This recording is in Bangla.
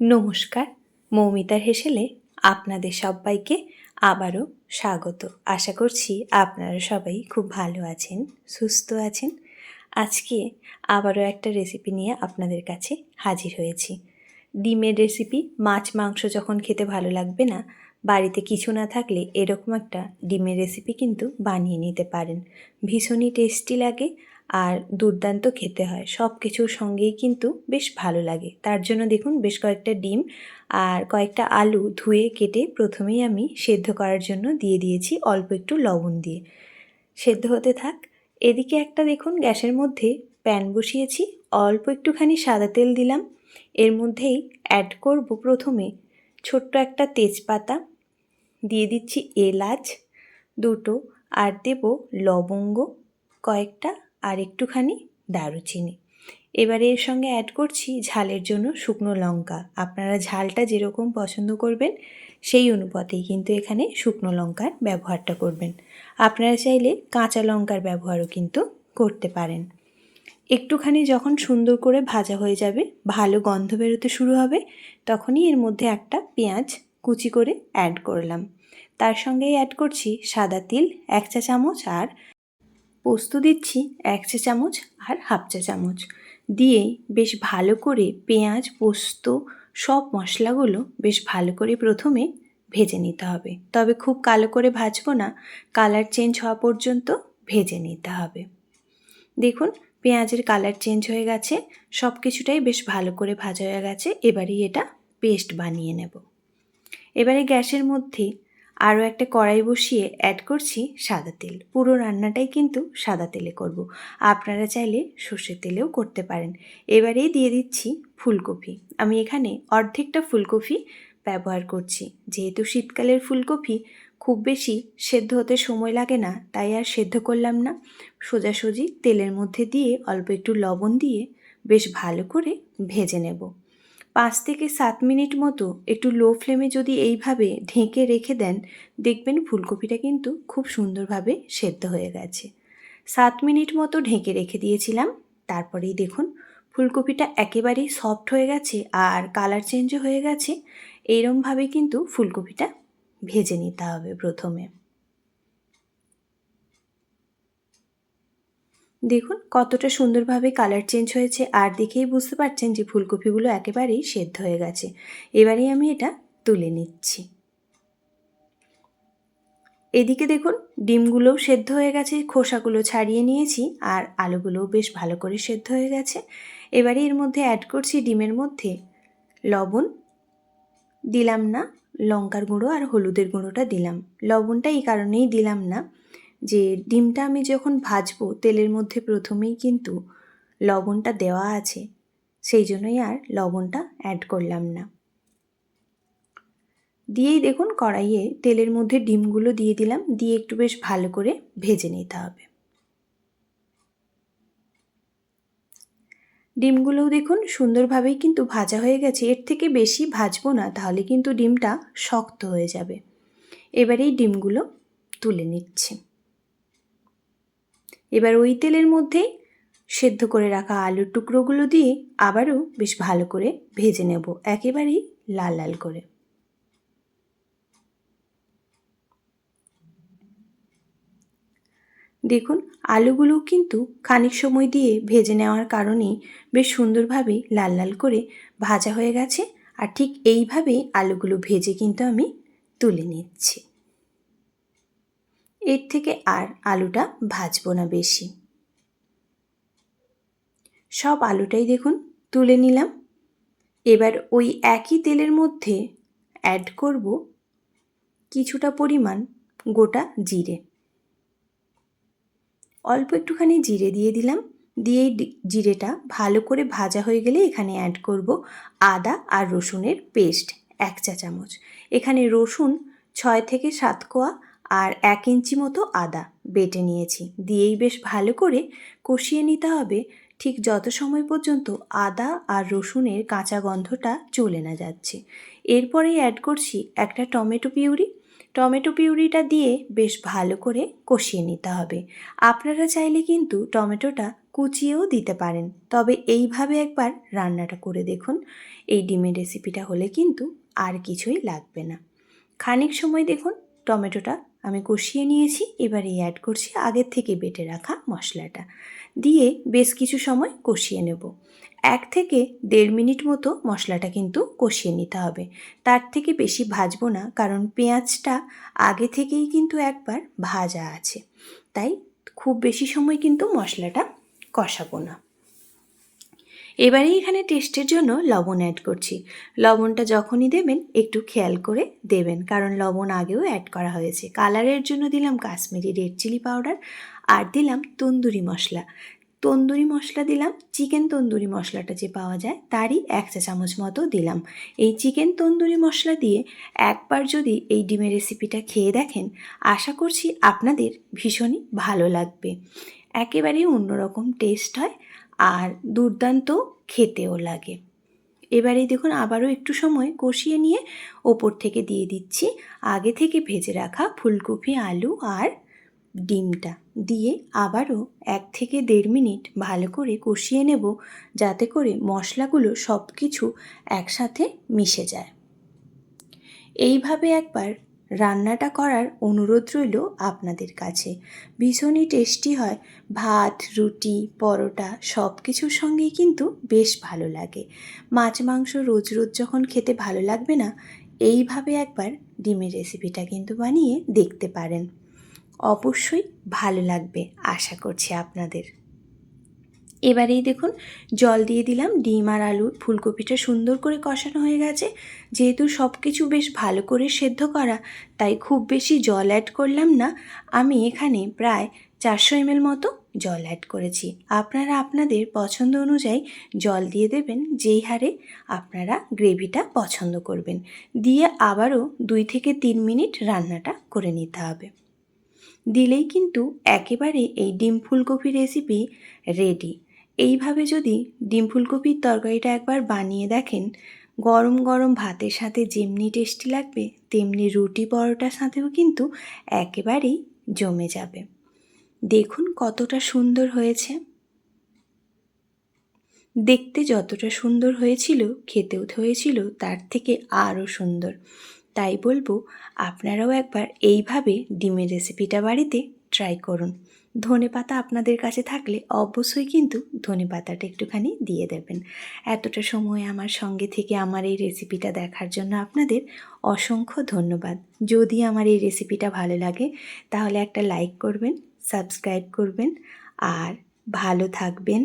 নমস্কার মৌমিতার হেসেলে আপনাদের সবাইকে আবারও স্বাগত। আশা করছি আপনারা সবাই খুব ভালো আছেন, সুস্থ আছেন। আজকে আবারও একটা রেসিপি নিয়ে আপনাদের কাছে হাজির হয়েছি। ডিমের রেসিপি মাছ, মাংস যখন খেতে ভালো লাগবে না, বাড়িতে কিছু না থাকলে এরকম একটা ডিমের রেসিপি কিন্তু বানিয়ে নিতে পারেন। ভীষণই টেস্টি লাগে আর দুর্দান্ত খেতে হয়। সব কিছুর সঙ্গেই কিন্তু বেশ ভালো লাগে। তার জন্য দেখুন বেশ কয়েকটা ডিম আর কয়েকটা আলু ধুয়ে কেটে প্রথমেই আমি সেদ্ধ করার জন্য দিয়ে দিয়েছি অল্প একটু লবণ দিয়ে। সেদ্ধ হতে থাক। এদিকে একটা দেখুন গ্যাসের মধ্যে প্যান বসিয়েছি। অল্প একটুখানি সাদা তেল দিলাম। এর মধ্যেই অ্যাড করব প্রথমে ছোট্ট একটা তেজপাতা। দিয়ে দিচ্ছি এলাচ দুটো। আর দেব লবঙ্গ কয়েকটা। আর একটুখানি দারুচিনি। এবারে এর সঙ্গে অ্যাড করছি ঝালের জন্য শুকনো লঙ্কা। আপনারা ঝালটা যেরকম পছন্দ করবেন, সেই অনুপাতেই কিন্তু এখানে শুকনো লঙ্কার ব্যবহারটা করবেন। আপনারা চাইলে কাঁচা লঙ্কার ব্যবহারও কিন্তু করতে পারেন। একটুখানি যখন সুন্দর করে ভাজা হয়ে যাবে, ভালো গন্ধ বেরোতে শুরু হবে, তখনই এর মধ্যে একটা পেঁয়াজ কুচি করে অ্যাড করলাম। তার সঙ্গেই অ্যাড করছি সাদা তিল, এক চা চামচ আর পোস্ত দিচ্ছি এক চা চামচ আর হাফ চা চামচ। দিয়ে বেশ ভালো করে পেঁয়াজ, পোস্ত সব মশলাগুলো বেশ ভালো করে প্রথমে ভেজে নিতে হবে। তবে খুব কালো করে ভাজবো না, কালার চেঞ্জ হওয়া পর্যন্ত ভেজে নিতে হবে। দেখুন, পেঁয়াজের কালার চেঞ্জ হয়ে গেছে, সব কিছুটাই বেশ ভালো করে ভাজা হয়ে গেছে, এবারেই এটা পেস্ট বানিয়ে নেব। এবারে গ্যাসের মধ্যে আরও একটা কড়াই বসিয়ে অ্যাড করছি সাদা তেল। পুরো রান্নাটাই কিন্তু সাদা তেলে করব। আপনারা চাইলে সর্ষের তেলেও করতে পারেন। এবারেই দিয়ে দিচ্ছি ফুলকপি। আমি এখানে অর্ধেকটা ফুলকপি ব্যবহার করছি। যেহেতু শীতকালের ফুলকপি খুব বেশি সেদ্ধ হতে সময় লাগে না, তাই আর সেদ্ধ করলাম না। সোজাসুজি তেলের মধ্যে দিয়ে অল্প একটু লবণ দিয়ে বেশ ভালো করে ভেজে নেব। পাঁচ থেকে সাত মিনিট মতো একটু লো ফ্লেমে যদি এইভাবে ঢেকে রেখে দেন, দেখবেন ফুলকপিটা কিন্তু খুব সুন্দরভাবে সেদ্ধ হয়ে গেছে। সাত মিনিট মতো ঢেকে রেখে দিয়েছিলাম, তারপরেই দেখুন ফুলকপিটা একেবারেই সফট হয়ে গেছে আর কালার চেঞ্জও হয়ে গেছে। এইরমভাবে কিন্তু ফুলকপিটা ভেজে নিতে হবে প্রথমে। দেখুন, কতটা সুন্দরভাবে কালার চেঞ্জ হয়েছে আর দেখেই বুঝতে পারছেন যে ফুলকপিগুলো একেবারেই সেদ্ধ হয়ে গেছে। এবারেই আমি এটা তুলে নিচ্ছি। এদিকে দেখুন, ডিমগুলোও সেদ্ধ হয়ে গেছে, খোসাগুলো ছাড়িয়ে নিয়েছি আর আলুগুলোও বেশ ভালো করে সেদ্ধ হয়ে গেছে। এবারে এর মধ্যে অ্যাড করছি ডিমের মধ্যে লবণ, দিলাম না, লঙ্কার গুঁড়ো আর হলুদের গুঁড়োটা দিলাম। লবণটা এই কারণেই দিলাম না যে ডিমটা আমি যখন ভাজবো তেলের মধ্যে প্রথমেই কিন্তু লবণটা দেওয়া আছে, সেই জন্যই আর লবণটা অ্যাড করলাম না। দিয়েই দেখুন কড়াইয়ে তেলের মধ্যে ডিমগুলো দিয়ে দিলাম, দিয়ে একটু বেশ ভালো করে ভেজে নিতে হবে। ডিমগুলোও দেখুন সুন্দরভাবেই কিন্তু ভাজা হয়ে গেছে, এর থেকে বেশি ভাজবো না, তাহলে কিন্তু ডিমটা শক্ত হয়ে যাবে। এবারেই ডিমগুলো তুলে নিচ্ছি। এবার ওই তেলের মধ্যেই সেদ্ধ করে রাখা আলুর টুকরোগুলো দিয়ে আবারও বেশ ভালো করে ভেজে নেব, একেবারেই লাল লাল করে। দেখুন, আলুগুলো কিন্তু খানিক সময় দিয়ে ভেজে নেওয়ার কারণে বেশ সুন্দরভাবে লাল লাল করে ভাজা হয়ে গেছে, আর ঠিক এইভাবেই আলুগুলো ভেজে কিন্তু আমি তুলে নিচ্ছি। এর থেকে আর আলুটা ভাজবো না বেশি। সব আলুটাই দেখুন তুলে নিলাম। এবার ওই একই তেলের মধ্যে অ্যাড করব কিছুটা পরিমাণ গোটা জিরে। অল্প একটুখানি জিরে দিয়ে দিলাম। দিয়ে জিরেটা ভালো করে ভাজা হয়ে গেলে এখানে অ্যাড করব আদা আর রসুনের পেস্ট এক চা চামচ। এখানে রসুন ছয় থেকে সাত কোয়া আর এক ইঞ্চি মতো আদা বেটে নিয়েছি। দিয়েই বেশ ভালো করে কষিয়ে নিতে হবে। ঠিক যত সময় পর্যন্ত আদা আর রসুনের কাঁচা গন্ধটা চলে না যাচ্ছে। এরপরেই অ্যাড করছি একটা টমেটো পিউরি। টমেটো পিউরিটা দিয়ে বেশ ভালো করে কষিয়ে নিতে হবে। আপনারা চাইলে কিন্তু টমেটোটা কুচিয়েও দিতে পারেন। তবে এইভাবে একবার রান্নাটা করে দেখুন। এই ডিমের রেসিপিটা হলে কিন্তু আর কিছুই লাগবে না। খানিক সময় দেখুন, টমেটোটা আমি কষিয়ে নিয়েছি, এবারে অ্যাড করছি আগের থেকে বেটে রাখা মশলাটা। দিয়ে বেশ কিছু সময় কষিয়ে নেব। এক থেকে দেড় মিনিট মতো মশলাটা কিন্তু কষিয়ে নিতে হবে। তার থেকে বেশি ভাজবো না, কারণ পেঁয়াজটা আগে থেকেই কিন্তু একবার ভাজা আছে। তাই খুব বেশি সময় কিন্তু মশলাটা কষাবো না। এবারে এখানে টেস্টের জন্য লবণ অ্যাড করছি। লবণটা যখনই দেবেন, একটু খেয়াল করে দেবেন, কারণ লবণ আগেও অ্যাড করা হয়েছে। কালারের জন্য দিলাম কাশ্মীরি রেড চিলি পাউডার আর দিলাম তন্দুরি মশলা। তন্দুরি মশলা দিলাম চিকেন তন্দুরি মশলাটা যে পাওয়া যায়, তারই এক চা চামচ মতো দিলাম। এই চিকেন তন্দুরি মশলা দিয়ে একবার যদি এই ডিমের রেসিপিটা খেয়ে দেখেন, আশা করছি আপনাদের ভীষণই ভালো লাগবে। একেবারেই অন্যরকম টেস্ট হয়। আর দুর্দান্ত খেতেও লাগে। এবারে দেখুন আবারও একটু সময় কষিয়ে নিয়ে ওপর থেকে দিয়ে দিচ্ছি। আগে থেকে ভেজে রাখা ফুলকপি, আলু আর ডিমটা দিয়ে আবারও এক থেকে দেড় মিনিট ভালো করে কষিয়ে নেব যাতে করে মশলাগুলো সব কিছু একসাথে মিশে যায়। এইভাবে একবার রান্নাটা করার অনুরোধ রইল আপনাদের কাছে। ভীষণই টেস্টি হয়। ভাত, রুটি, পরোটা সব কিছুর সঙ্গেই কিন্তু বেশ ভালো লাগে। মাছ, মাংস রোজ রোজ যখন খেতে ভালো লাগবে না, এইভাবে একবার ডিমের রেসিপিটা কিন্তু বানিয়ে দেখতে পারেন। অবশ্যই ভালো লাগবে, আশা করছি আপনাদের। এবারেই দেখুন, জল দিয়ে দিলাম, ডিম আর আলু ফুলকপিটা সুন্দর করে কষানো হয়ে গেছে। যেহেতু সব কিছু বেশ ভালো করে সেদ্ধ করা, তাই খুব বেশি জল অ্যাড করলাম না। আমি এখানে প্রায় চারশো এমএল মতো জল অ্যাড করেছি। আপনারা আপনাদের পছন্দ অনুযায়ী জল দিয়ে দেবেন, যেই হারে আপনারা গ্রেভিটা পছন্দ করবেন। দিয়ে আবারও দুই থেকে তিন মিনিট রান্নাটা করে নিতে হবে। দিলেই কিন্তু একেবারে এই ডিম ফুলকপি রেসিপি রেডি এইভাবে যদি ডিম ফুলকপির তরকারিটা একবার বানিয়ে দেখেন, গরম গরম ভাতের সাথে যেমনি টেস্টি লাগবে, তেমনি রুটি পরোটার সাথেও কিন্তু একেবারেই জমে যাবে। দেখুন কতটা সুন্দর হয়েছে। দেখতে যতটা সুন্দর হয়েছিল, খেতেও হয়েছিল, তার থেকে আরও সুন্দর। তাই বলব, আপনারাও একবার এইভাবে ডিমের রেসিপিটা বাড়িতে ট্রাই করুন। ধনে পাতা আপনাদের কাছে থাকলে অবশ্যই কিন্তু ধনে পাতাটা একটুখানি দিয়ে দেবেন। এতটা সময় আমার সঙ্গে থেকে আমার এই রেসিপিটা দেখার জন্য আপনাদের অসংখ্য ধন্যবাদ। যদি আমার এই রেসিপিটা ভালো লাগে, তাহলে একটা লাইক করবেন সাবস্ক্রাইব করবেন, আর ভালো থাকবেন